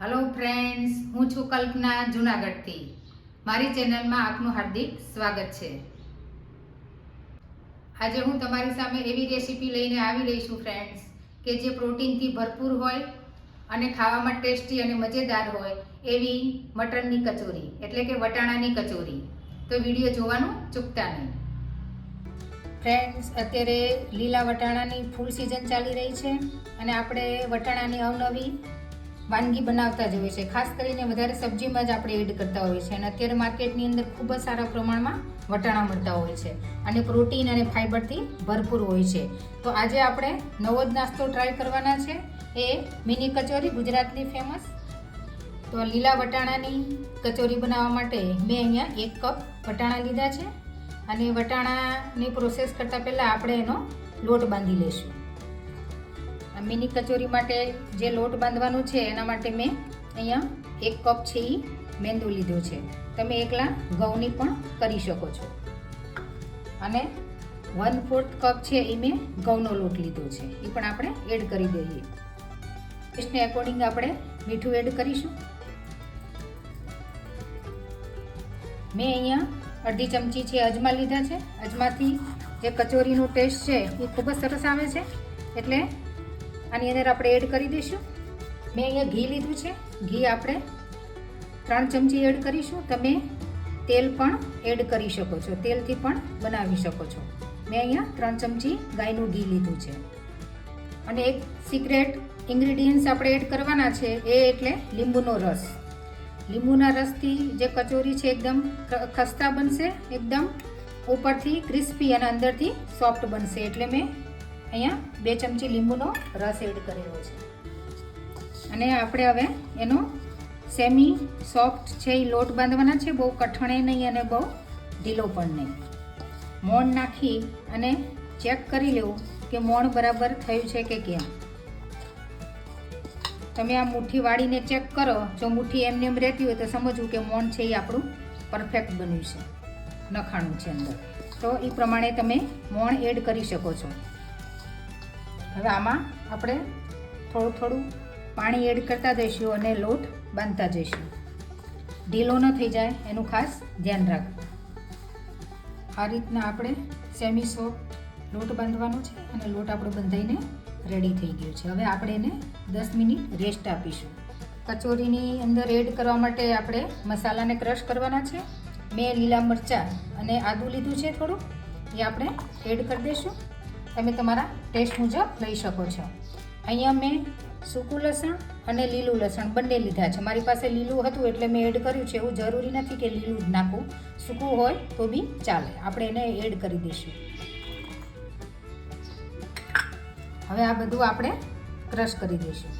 Hello friends હું છું કલ્પના જુનાગઢથી. મારી ચેનલમાં આપનું હાર્દિક સ્વાગત છે. આજે હું તમારી સામે એવી રેસીપી લઈને આવી રહી છું ફ્રેન્ડ્સ કે જે પ્રોટીનથી ભરપૂર હોય અને ખાવામાં ટેસ્ટી અને મજેદાર હોય એવી મટનની કચોરી, એટલે કે વટાણાની કચોરી. તો વીડિયો જોવાનું ચૂકતા નહીં. ફ્રેન્ડ્સ અત્યારે લીલા વટાણાની ફૂલ સિઝન ચાલી રહી છે અને આપણે વટાણાની અવનવી વાનગી બનાવતા જ હોય છે. ખાસ કરીને વધારે સબ્જીમાં જ આપણે એડ કરતા હોઈએ છીએ. અને અત્યારે માર્કેટની અંદર ખૂબ જ સારા પ્રમાણમાં વટાણા મળતા હોય છે. અને પ્રોટીન અને ફાઇબરથી ભરપૂર હોય છે. તો આજે આપણે નવો જ નાસ્તો ટ્રાય કરવાના છે. એ મિની કચોરી, ગુજરાતની ફેમસ તો લીલા વટાણાની કચોરી બનાવવા માટે મેં અહીંયા એક કપ વટાણા લીધા છે. અને વટાણાની પ્રોસેસ કરતાં પહેલાં આપણે એનો લોટ બાંધી લઈશું. મિની કચોરી માટે જે લોટ બાંધવાનો છે, એના માટે મેં અહીંયા એક કપ છે એ મેંદુ લીધો છે. તમે એકલા ઘઉંની પણ કરી શકો છો. અને વન ફોર્થ કપ છે એ મેં ઘઉંનો લોટ લીધો છે. એ પણ આપણે એડ કરી દઈએ. ટેસ્ટને એકોર્ડિંગ આપણે મીઠું એડ કરીશું. મેં અહીંયા અડધી ચમચી છે અજમા લીધા છે. અજમાથી જે કચોરીનો ટેસ્ટ છે એ ખૂબ જ સરસ આવે છે. એટલે આની અંદર આપણે એડ કરી દઈશું. મેં અહીંયા ઘી લીધું છે. ઘી આપણે ત્રણ ચમચી એડ કરીશું. તમે તેલ પણ એડ કરી શકો છો. તેલથી પણ બનાવી શકો છો. મેં અહીંયા ત્રણ ચમચી ગાયનું ઘી લીધું છે. અને એક સિક્રેટ ઇન્ગ્રીડિયન્ટ્સ આપણે એડ કરવાના છે એ એટલે લીંબુનો રસ. લીંબુના રસથી જે કચોરી છે એકદમ ખસ્તા બનશે, એકદમ ઉપરથી ક્રિસ્પી અને અંદરથી સોફ્ટ બનશે. એટલે મેં અહીંયા બે ચમચી લીંબુનો રસ એડ કરેલો છે. અને આપણે હવે એનો સેમી સોફ્ટ છે એ લોટ બાંધવાના છે, બહુ કઠણે નહીં અને બહુ ઢીલો પણ નહીં. મોણ નાખી અને ચેક કરી લેવું કે મોણ બરાબર થયું છે કે કેમ. તમે આ મુઠ્ઠી વાળીને ચેક કરો. જો મુઠ્ઠી એમને એમ રહેતી હોય તો સમજવું કે મોણ છે એ આપણું પરફેક્ટ બન્યું છે, નખાણું છે અંદર. તો એ પ્રમાણે તમે મોણ એડ કરી શકો છો. હવે આમાં આપણે થોડું થોડું પાણી એડ કરતા જઈશું અને લોટ બાંધતા જઈશું. ઢીલો ન થઈ જાય, એનું ખાસ ધ્યાન રાખવું. આ રીતના આપણે સેમી સોફ્ટ લોટ બાંધવાનો છે અને લોટ આપણો બંધાઈને રેડી થઈ ગયો છે. હવે આપણે એને દસ મિનિટ રેસ્ટ આપીશું. કચોરીની અંદર એડ કરવા માટે આપણે મસાલાને ક્રશ કરવાના છે. મેં લીલા મરચાં અને આદું લીધું છે થોડું. એ આપણે એડ કરી દઈશું. તમે તમારા ટેસ્ટ મુજબ લઈ શકો છો. અહીંયા મેં સૂકું લસણ અને લીલું લસણ બંને લીધા છે. મારી પાસે લીલું હતું એટલે મેં એડ કર્યું છે. એવું જરૂરી નથી કે લીલું જ નાખવું સૂકું હોય તો બી ચાલે. આપણે એને એડ કરી દઈશું. હવે આ બધું આપણે ક્રશ કરી દઈશું.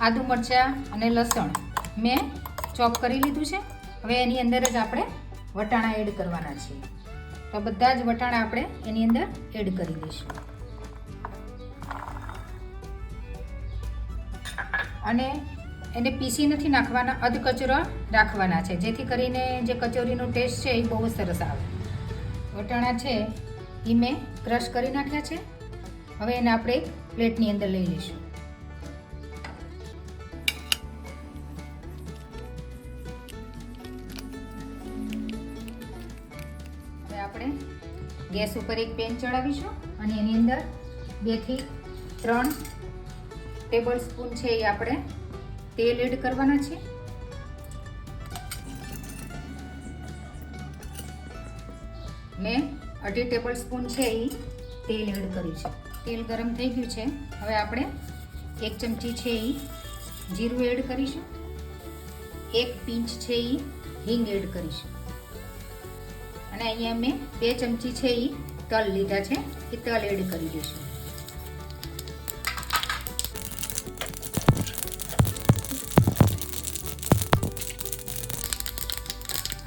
આદુ મરચાં અને લસણ મેં ચોપ કરી લીધું છે. હવે એની અંદર જ આપણે વટાણા એડ કરવાના છીએ. તો બધા જ વટાણા આપણે એની અંદર એડ કરી દઈશું. અને એને પીસી નથી નાખવાના અધ કચરો રાખવાના છે. જેથી કરીને જે કચોરીનો ટેસ્ટ છે એ બહુ સરસ આવે. વટાણા છે એ મેં ક્રશ કરી નાખ્યા છે. હવે એને આપણે પ્લેટની અંદર લઈ લઈશું. ગેસ ઉપર એક પેન ચડાવીશું અને એની અંદર બેથી ત્રણ ટેબલ સ્પૂન છે એ આપણે તેલ એડ કરવાના છે. મેં અઢી ટેબલ સ્પૂન છે એ તેલ એડ કર્યું છે. તેલ ગરમ થઈ ગયું છે. હવે આપણે એક ચમચી છે એ જીરું એડ કરીશું. એક પિંચ છે એ હિંગ એડ કરીશું. અને અહીંયા મેં બે ચમચી છે એ તલ લીધા છે. એ તલ એડ કરી દઈશું.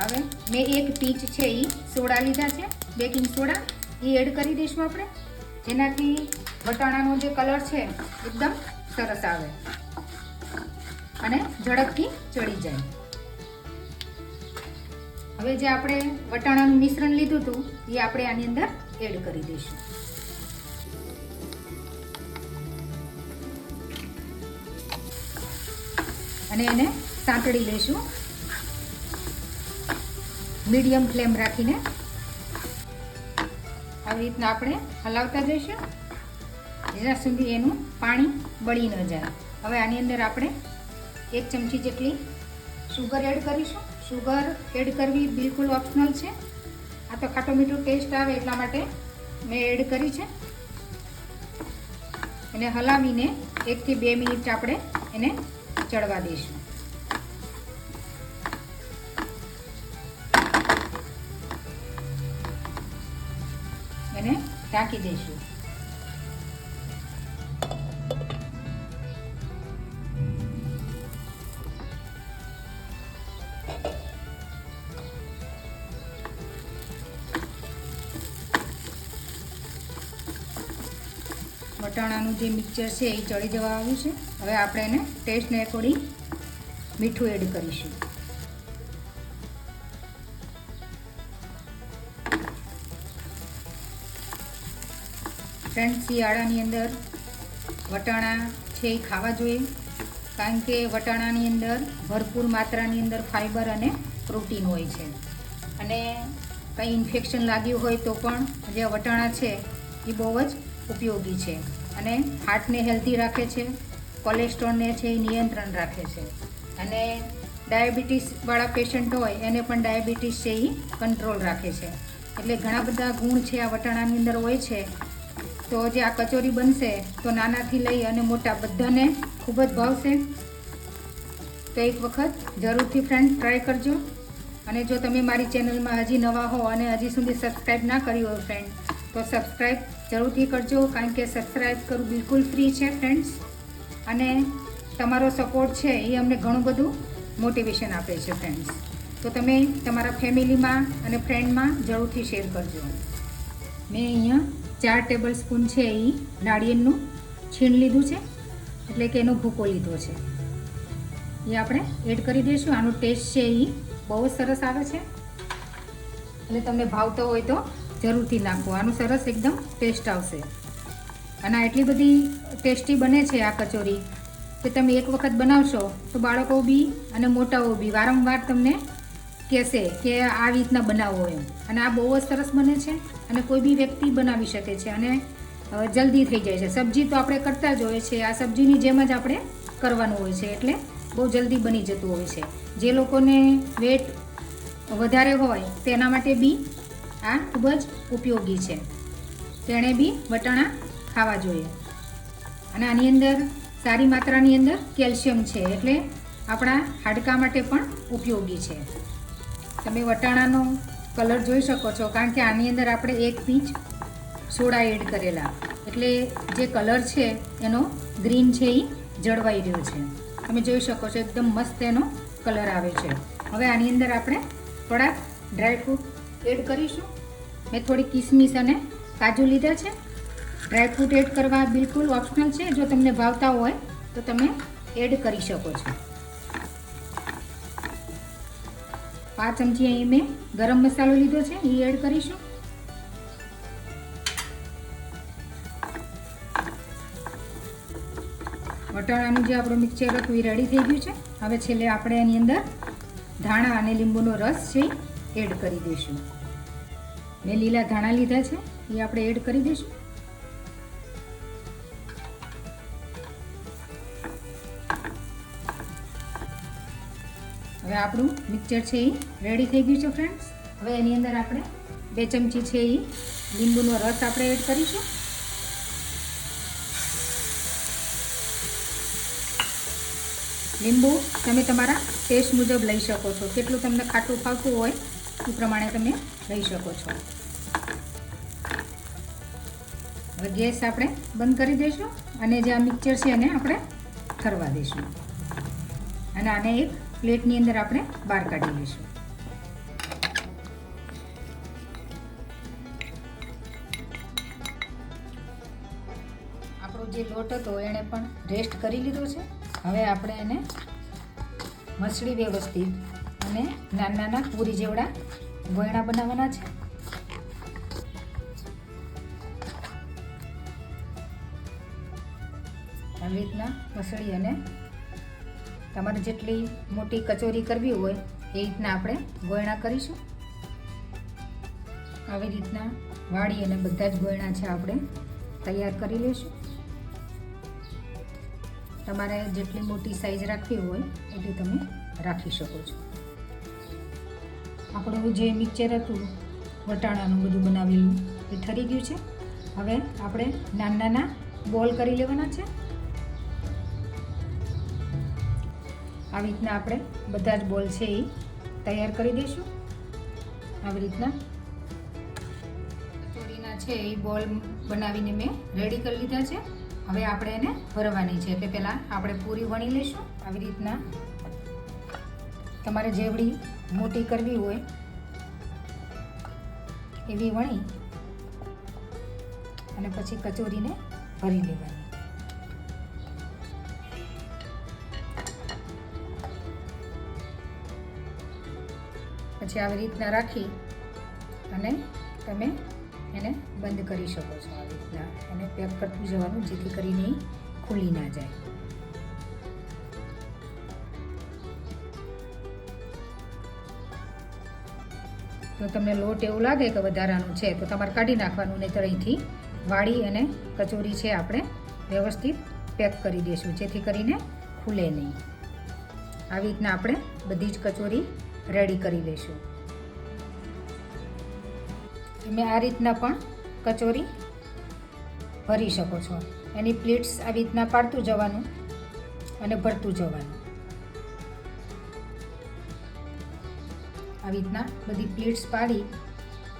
હવે મેં એક પીચ છે એ સોડા લીધા છે, બેકિંગ સોડા એ એડ કરી દઈશું આપણે. જેનાથી વટાણાનો જે કલર છે એકદમ સરસ આવે. અને ઝડપથી ચડી જાય. હવે જે આપણે વટાણાનું મિશ્રણ લીધું હતું, એ આપણે આની અંદર એડ કરી દઈશું. અને એને સાંતળી લઈશું. મીડિયમ ફ્લેમ રાખીને. આવી રીતના આપણે હલાવતા જઈશું. જ્યાં સુધી એનું પાણી બળી ન જાય. હવે આની અંદર આપણે એક ચમચી જેટલી શુગર એડ કરીશું. શુગર એડ કરવી બિલકુલ ઓપ્શનલ છે. આ તો ખાટો મીઠું ટેસ્ટ આવે એટલા માટે મેં એડ કરી છે. એને હલાવીને એકથી બે મિનિટ આપણે એને ચડવા દઈશું. એને ઢાંકી દઈશું. વટાણાનું જે મિક્સચર છે એ ચડી જવા આવ્યું છે. હવે આપણે એને ટેસ્ટને એકોર્ડિંગ મીઠું એડ કરીશું. ફ્રેન્ડ શિયાળાની અંદર વટાણા છે એ ખાવા જોઈએ. કારણ કે વટાણાની અંદર ભરપૂર માત્રાની અંદર ફાઇબર અને પ્રોટીન હોય છે. અને કંઈ ઇન્ફેક્શન લાગ્યું હોય તો પણ જે વટાણા છે એ બહુ જ ઉપયોગી છે અને હાર્ટને હેલ્ધી રાખે છે, કોલેસ્ટ્રોલને છે એ નિયંત્રણ રાખે છે. અને ડાયાબિટીસવાળા પેશન્ટ હોય એને પણ ડાયાબિટીસ છે એ કંટ્રોલ રાખે છે. એટલે ઘણા બધા ગુણ છે આ વટાણાની અંદર હોય છે. તો જે આ કચોરી બનશે તો નાનાથી લઈ અને મોટા બધાને ખૂબ જ ભાવશે. તો એક વખત જરૂરથી ફ્રેન્ડ ટ્રાય કરજો. અને જો તમે મારી ચેનલમાં હજી નવા હો અને હજી સુધી સબસ્ક્રાઈબ ના કર્યું હોય ફ્રેન્ડ તો સબસ્ક્રાઈબ જરૂરથી કરજો, કારણ કે સબસ્ક્રાઈબ કરવું બિલકુલ ફ્રી છે ફ્રેન્ડ્સ અને તમારો સપોર્ટ છે એ અમને ઘણું બધું મોટિવેશન આપે છે ફ્રેન્ડ્સ તો તમે તમારા ફેમિલીમાં અને ફ્રેન્ડમાં જરૂરથી શેર કરજો. મેં અહીંયા ચાર ટેબલ સ્પૂન છે એ નાળિયેરનું છીણ લીધું છે, એટલે કે એનો ભૂકો લીધો છે. એ આપણે એડ કરી દઈશું. આનો ટેસ્ટ છે એ બહુ જ સરસ આવે છે. એટલે તમને ભાવતો હોય તો જરૂરથી નાખો. આનું સરસ એકદમ ટેસ્ટ આવશે. અને એટલી બધી ટેસ્ટી બને છે આ કચોરી કે તમે એક વખત બનાવશો તો બાળકો બી અને મોટાઓ બી વારંવાર તમને કહેશે કે આ રીતના બનાવો એમ. અને આ બહુ જ સરસ બને છે અને કોઈ બી વ્યક્તિ બનાવી શકે છે અને જલ્દી થઈ જાય છે. સબ્જી તો આપણે કરતા જ હોય છે આ સબ્જીની જેમ જ આપણે કરવાનું હોય છે એટલે બહુ જલ્દી બની જતું હોય છે. જે લોકોને વેટ વધારે હોય તેના માટે બી આ ખૂબ જ ઉપયોગી છે. તેણે બી વટાણા ખાવા જોઈએ. અને આની અંદર સારી માત્રાની અંદર કેલ્શિયમ છે એટલે આપણા હાડકા માટે પણ ઉપયોગી છે. તમે વટાણાનો કલર જોઈ શકો છો, કારણ કે આની અંદર આપણે એક પીંચ સોડા એડ કરેલા. એટલે જે કલર છે એનો ગ્રીન છે એ જળવાઈ રહ્યો છે. તમે જોઈ શકો છો, એકદમ મસ્ત એનો કલર આવે છે. હવે આની અંદર આપણે થોડાક ડ્રાયફ્રૂટ એડ કરીશું. મેં થોડી કિસમિસ અને કાજુ લીધા છે. ડ્રાયફ્રૂટ એડ કરવા બિલકુલ ઓપ્શનલ છે. જો તમને ભાવતા હોય, તો તમે એડ કરી શકો છો. પાંચ ચમચી અહીં મેં ગરમ મસાલો લીધો છે. એ એડ કરીશું. વટાણાનું જે આપણું મિક્સચર હતું એ રેડી થઈ ગયું છે. હવે છેલ્લે આપણે એની અંદર ધાણા અને લીંબુનો રસ છે એડ કરી દઈશું. મેં લીલા ધાણા લીધા છે, એ આપણે એડ કરી દઈશું. હવે આપણું મિક્સચર છે એ રેડી થઈ ગયું છે ફ્રેન્ડ્સ હવે એની અંદર આપણે બે ચમચી છે એ લીંબુનો રસ આપણે એડ કરીશું. લીંબુ તમે તમારા ટેસ્ટ મુજબ લઈ શકો છો. કેટલું તમને ખાટું ફાવતું હોય એ પ્રમાણે તમે લઈ શકો છો. હવે ગેસ આપણે બંધ કરી દઈશું અને જે આ મિક્સર છે એને આપણે ઠરવા દઈશું. અને આને એક પ્લેટની અંદર આપણે બહાર કાઢી લઈશું. આપણો જે લોટ હતો એણે પણ રેસ્ટ કરી લીધો છે. હવે આપણે એને મસળી વ્યવસ્થિત અને નાના નાના પૂરી જેવડા ગોયણા બનાવવાના છે. આવી રીતના મસળી અને તમારે જેટલી મોટી કચોરી કરવી હોય એ રીતના આપણે ગોયણા કરીશું. આવી રીતના વાળી અને બધા જ ગોયણા છે આપણે તૈયાર કરી લઈશું. તમારે જેટલી મોટી સાઈઝ રાખવી હોય એટલી તમે રાખી શકો છો. આપણું જે મિક્સર હતું, વટાણાનું બધું બનાવેલું, એ ઠરી ગયું છે. હવે આપણે નાના નાના બોલ કરી લેવાના છે. આવી રીતના આપણે બધા જ બોલ છે એ તૈયાર કરી દઈશું. આવી રીતના કચોરીના છે એ બોલ બનાવીને મેં રેડી કરી લીધા છે. હવે આપણે એને ભરવાની છે એટલે પહેલાં આપણે પૂરી વણી લઈશું. આવી રીતના તમારે જેવડી મોટી કરવી હોય, એવી વણી અને પછી કચોરીને ભરી લેવાની. પછી આવી રીતના રાખી અને તમે એને બંધ કરી શકો છો. આવી રીતના એને પેક કરતું જવાનું, જેથી કરીને ખુલી ના જાય. તો તમને લોટ એવું લાગે કે વધારાનું છે, તો તમારે કાઢી નાખવાનું નહીં અહીંથી વાળી અને કચોરી છે આપણે વ્યવસ્થિત પેક કરી દઈશું, જેથી કરીને ખુલે નહીં. આવી રીતના આપણે બધી જ કચોરી રેડી કરી લઈશું. તમે આ રીતના પણ કચોરી ભરી શકો છો. એની પ્લેટ્સ આવી રીતના પાડતું જવાનું અને ભરતું જવાનું. આવી રીતના બધી પ્લેટ્સ પાડી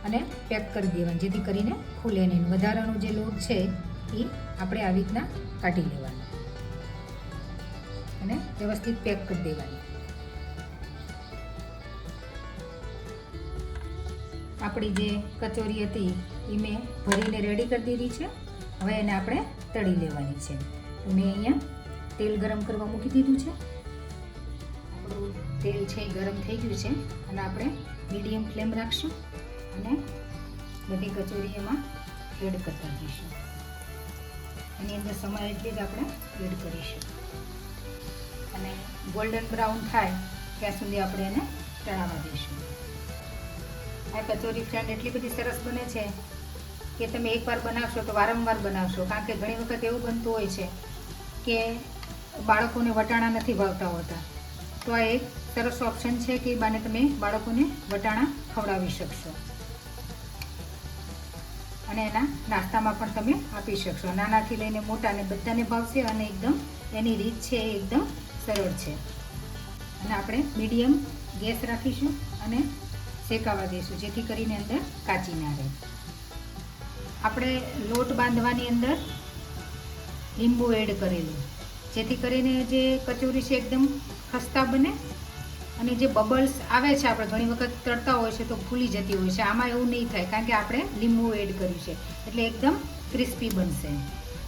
અને પેક કરી દેવાની, જેથી કરીને ખુલે નહીં. વધારાનો જે લોટ છે, એ આપણે આવી રીતના કાઢી લેવાનો. અને વ્યવસ્થિત પેક કરી દેવાની. આપણી જે કચોરી હતી, એ મેં ભરીને રેડી કરી દીધી છે. હવે એને આપણે તળી લેવાની છે. મેં અહીંયા તેલ ગરમ કરવા મૂકી દીધું છે. આપણું તેલ છે એ ગરમ થઈ ગયું છે અને આપણે મીડિયમ ફ્લેમ રાખશું અને બધી કચોરી એમાં એડ કરતા જઈશું. એની અંદર સમય એટલી જ આપણે એડ કરીશું. અને ગોલ્ડન બ્રાઉન થાય ત્યાં સુધી આપણે એને તળાવવા દઈશું. આ કચોરી ફ્રેન્ડ એટલી બધી સરસ બને છે કે તમે એકવાર બનાવશો તો વારંવાર બનાવશો, કારણ કે ઘણી વખત એવું બનતું હોય છે કે બાળકોને વટાણા નથી ભાવતા હોતા. તો આ એક સરસ ઓપ્શન છે કે બાને તમે બાળકોને વટાણા ખવડાવી શકશો. અને એના નાસ્તામાં પણ તમે આપી શકશો. નાનાથી લઈને મોટાને બધાને ભાવશે અને એકદમ એની રીત છે એ એકદમ સરળ છે. અને આપણે મીડિયમ ગેસ રાખીશું અને શેકાવા દઈશું, જેથી કરીને અંદર કાચી ના રહે. આપણે લોટ બાંધવાની અંદર લીંબુ એડ કરેલું. જેથી કરીને જે કચોરી છે એકદમ ખસ્તા બને અને જે બબલ્સ આવે છે, આપણે ઘણી વખત તળતા હોય છે તો ફૂલી જતી હોય છે. આમાં એવું નહીં થાય, કારણ કે આપણે લીંબુ એડ કર્યું છે. એટલે એકદમ ક્રિસ્પી બનશે.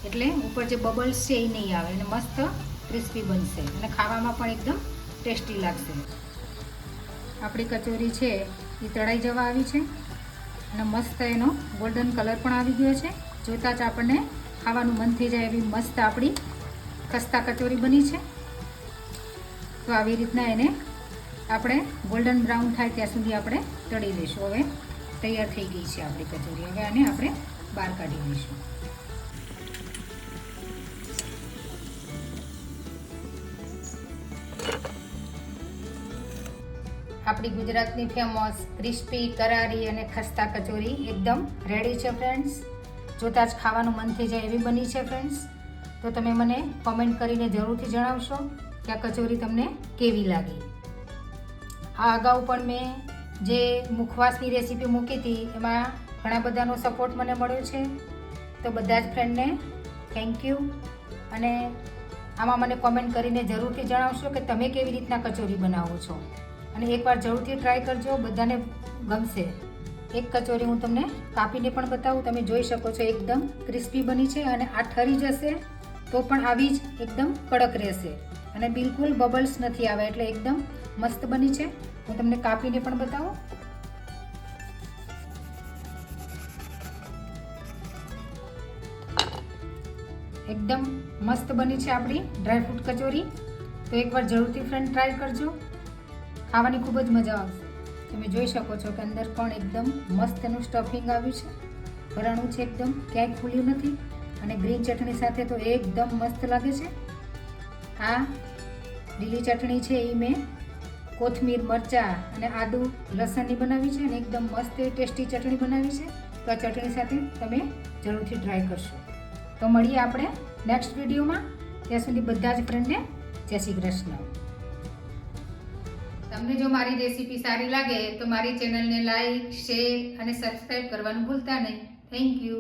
એટલે ઉપર જે બબલ્સ છે એ નહીં આવે અને મસ્ત ક્રિસ્પી બનશે અને ખાવામાં પણ એકદમ ટેસ્ટી લાગશે. આપણી કચોરી છે એ તળાઈ જવા આવી છે અને મસ્ત એનો ગોલ્ડન કલર પણ આવી ગયો છે. જોતાં જ આપણને ખાવાનું મન થઈ જાય એવી મસ્ત આપણી ખસ્તા કચોરી બની છે. તો આવી રીતના એને આપણે ગોલ્ડન બ્રાઉન થાય ત્યાં સુધી આપણે તળી લઈશું. હવે તૈયાર થઈ ગઈ છે આપણી કચોરી. હવે આને આપણે બહાર કાઢી લઈશું. આપણી ગુજરાતની ફેમસ ક્રિસ્પી કરારી અને ખસ્તા કચોરી એકદમ રેડી છે ફ્રેન્ડ્સ જોતાં જ ખાવાનું મન થઈ જાય એવી બની છે ફ્રેન્ડ્સ તો તમે મને કોમેન્ટ કરીને જરૂરથી જણાવશો કે આ કચોરી તમને કેવી લાગી. આ અગાઉ પણ મેં જે મુખવાસની રેસીપી મૂકી હતી, એમાં ઘણા બધાનો સપોર્ટ મને મળ્યો છે. તો બધા જ ફ્રેન્ડને થેન્ક યુ અને આમાં મને કોમેન્ટ કરીને જરૂરથી જણાવશો કે તમે કેવી રીતના કચોરી બનાવો છો. અને એકવાર જરૂરથી ટ્રાય કરજો, બધાને ગમશે. એક કચોરી હું તમને કાપીને પણ બતાવું, તમે જોઈ શકો છો એકદમ ક્રિસ્પી બની છે અને આ ઠરી જશે. તો પણ આવી જ એકદમ કડક રહેશે. અને બિલકુલ બબલ્સ નથી આવે, એટલે એકદમ મસ્ત બની છે. હું તમને કાપીને પણ બતાવું. એકદમ મસ્ત બની છે આપણી ડ્રાયફ્રૂટ કચોરી. તો એકવાર જરૂરથી ફ્રેન્ડ ટ્રાય કરજો. ખાવાની ખૂબ જ મજા આવશે. તમે જોઈ શકો છો કે અંદર પણ એકદમ મસ્ત એનું સ્ટફિંગ આવ્યું છે. ભરાણું છે એકદમ, ક્યાંય ખુલ્યું નથી. અને ગ્રીન ચટણી સાથે તો એકદમ મસ્ત લાગે છે. આ લીલી ચટણી છે એ મેં. કોથમીર, મરચાં અને આદુ લસણની બનાવી છે અને એકદમ મસ્ત ટેસ્ટી ચટણી બનાવી છે. તો આ ચટણી સાથે તમે જરૂરથી ટ્રાય કરશો. તો મળીએ આપણે નેક્સ્ટ વિડીયોમાં. ત્યાં સુધી બધા જ ફ્રેન્ડને જય શ્રી કૃષ્ણ. તમને જો મારી રેસીપી સારી લાગે તો મારી ચેનલને લાઈક શેર અને સબસ્ક્રાઈબ કરવાનું ભૂલતા નહીં. Thank you